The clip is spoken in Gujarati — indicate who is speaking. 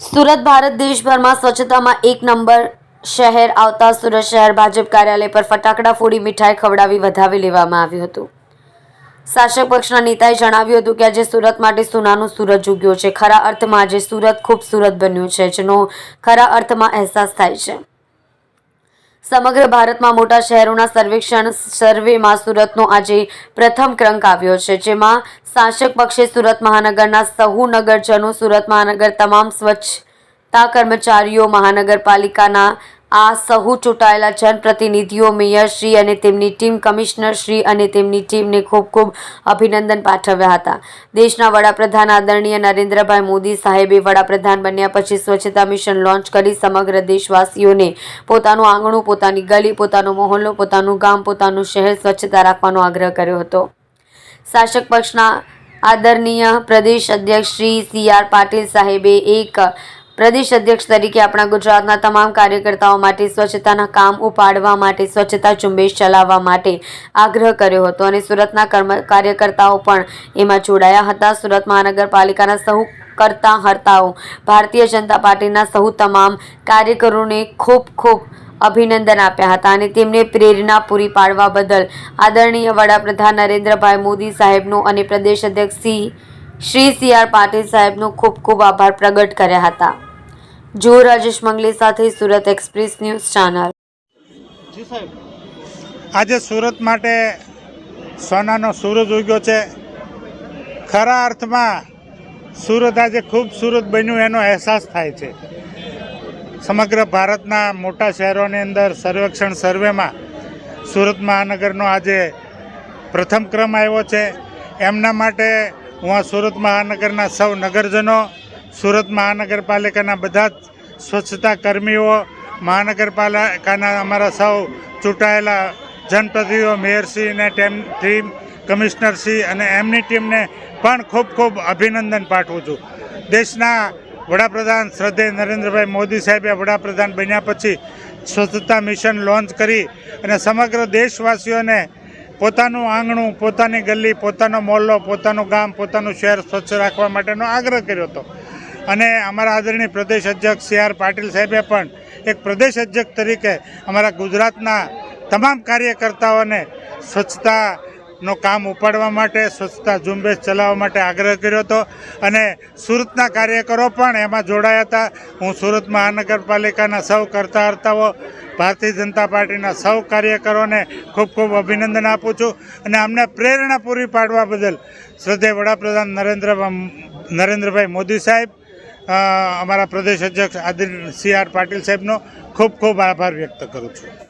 Speaker 1: સુરત ભારત દેશભરમાં સ્વચ્છતામાં એક નંબર શહેર આવતા સુરત શહેર ભાજપ કાર્યાલય પર ફટાકડા ફોડી મીઠાઈ ખવડાવી વધાવી લેવામાં આવ્યું હતું. શાસક પક્ષના નેતાએ જણાવ્યું હતું કે આજે સુરત માટે સોનાનું સુરત ઉગ્યો છે. ખરા અર્થમાં આજે સુરત ખૂબસૂરત બન્યું છે, જેનો ખરા અર્થમાં અહેસાસ થાય છે. સમગ્ર ભારતમાં મોટા શહેરોના સર્વેક્ષણ સર્વેમાં સુરતનો આજે પ્રથમ ક્રંક આવ્યો છે, જેમાં શાસક પક્ષે સુરત મહાનગરના સહુ નગરજનો, સુરત મહાનગર તમામ સ્વચ્છતા કર્મચારીઓ, મહાનગરપાલિકાના આ સહુ ચૂંટાયેલા જનપ્રતિનિધિઓ મેયરશ્રી અને તેમની ટીમ કમિશનરશ્રી અને તેમની ટીમને ખૂબ ખૂબ અભિનંદન પાઠવ્યા હતા. દેશના વડાપ્રધાન આદરણીય નરેન્દ્રભાઈ મોદી સાહેબે વડાપ્રધાન બન્યા પછી સ્વચ્છતા મિશન લોન્ચ કરી સમગ્ર દેશવાસીઓને પોતાનું આંગણું, પોતાની ગલી, પોતાનો મહોલ્લો, પોતાનું ગામ, પોતાનું શહેર સ્વચ્છતા રાખવાનો આગ્રહ કર્યો હતો. શાસક પક્ષના આદરણીય પ્રદેશ અધ્યક્ષ શ્રી સી આર પાટીલ સાહેબે એક પ્રદેશ અધ્યક્ષ તરીકે આપણા ગુજરાતના તમામ કાર્યકર્તાઓ માટે સ્વચ્છતાના કામ ઉપાડવા માટે, સ્વચ્છતા ઝુંબેશ ચલાવવા માટે આગ્રહ કર્યો હતો અને સુરતના કાર્યકર્તાઓ પણ એમાં જોડાયા હતા. સુરત મહાનગરપાલિકાના સહુ કરતા હર્તાઓ, ભારતીય જનતા પાર્ટીના સહુ તમામ કાર્યકરોને ખૂબ ખૂબ અભિનંદન આપ્યા હતા અને તેમને પ્રેરણા પૂરી પાડવા બદલ આદરણીય વડાપ્રધાન નરેન્દ્રભાઈ મોદી સાહેબનો અને પ્રદેશ અધ્યક્ષ C, Shri C R Patil સાહેબનો ખૂબ ખૂબ આભાર પ્રગટ કર્યા હતા. જો રાજેશ મંગલે સાથે સુરત એક્સપ્રેસ ન્યૂઝ ચેનલ.
Speaker 2: આજે સુરત માટે સોનાનો સૂરજ ઉગ્યો છે. ખરા અર્થમાં સુરત આજે ખૂબ સુરત બન્યું એનો અહેસાસ થાય છે. સમગ્ર ભારતના મોટા શહેરોની અંદર સર્વેક્ષણ સર્વેમાં સુરત મહાનગરનો આજે પ્રથમ ક્રમ આવ્યો છે. એમના માટે હું આ સુરત મહાનગરના સૌ નગરજનો સુરત મહાનગરપાલિકાના બધા જ સ્વચ્છતા કર્મીઓ, મહાનગરપાલિકાના અમારા સૌ ચૂંટાયેલા જનપ્રતિનિધિઓ મેયરશ્રી અને ટેમ કમિશનરશ્રી અને એમની ટીમને પણ ખૂબ ખૂબ અભિનંદન પાઠવું છું. દેશના વડાપ્રધાન શ્રદ્ધે નરેન્દ્રભાઈ મોદી સાહેબે વડાપ્રધાન બન્યા પછી સ્વચ્છતા મિશન લોન્ચ કરી અને સમગ્ર દેશવાસીઓને પોતાનું આંગણું, પોતાની ગલી, પોતાનો મોહલ્લો પોતાનું ગામ, પોતાનું શહેર સ્વચ્છ રાખવા માટેનો આગ્રહ કર્યો હતો. અને અમારા આદરણીય પ્રદેશ અધ્યક્ષ સી આર પાટીલ સાહેબે પણ એક પ્રદેશ અધ્યક્ષ તરીકે અમારા ગુજરાતના તમામ કાર્યકર્તાઓને સ્વચ્છતાનો કામ ઉપાડવા માટે, સ્વચ્છતા ઝુંબેશ ચલાવવા માટે આગ્રહ કર્યો હતો અને સુરતના કાર્યકરો પણ એમાં જોડાયા હતા. હું સુરત મહાનગરપાલિકાના સૌ કરતા હર્તાઓ ભારતીય જનતા પાર્ટીના સૌ કાર્યકરોને ખૂબ ખૂબ અભિનંદન આપું છું અને અમને પ્રેરણા પૂરી પાડવા બદલ શ્રદ્ધેય વડાપ્રધાન નરેન્દ્ર નરેન્દ્રભાઈ મોદી સાહેબ અમારા પ્રદેશ અધ્યક્ષ આદિલ સી આર પાટીલ સાહેબનો ખૂબ ખૂબ આભાર વ્યક્ત કરું છું.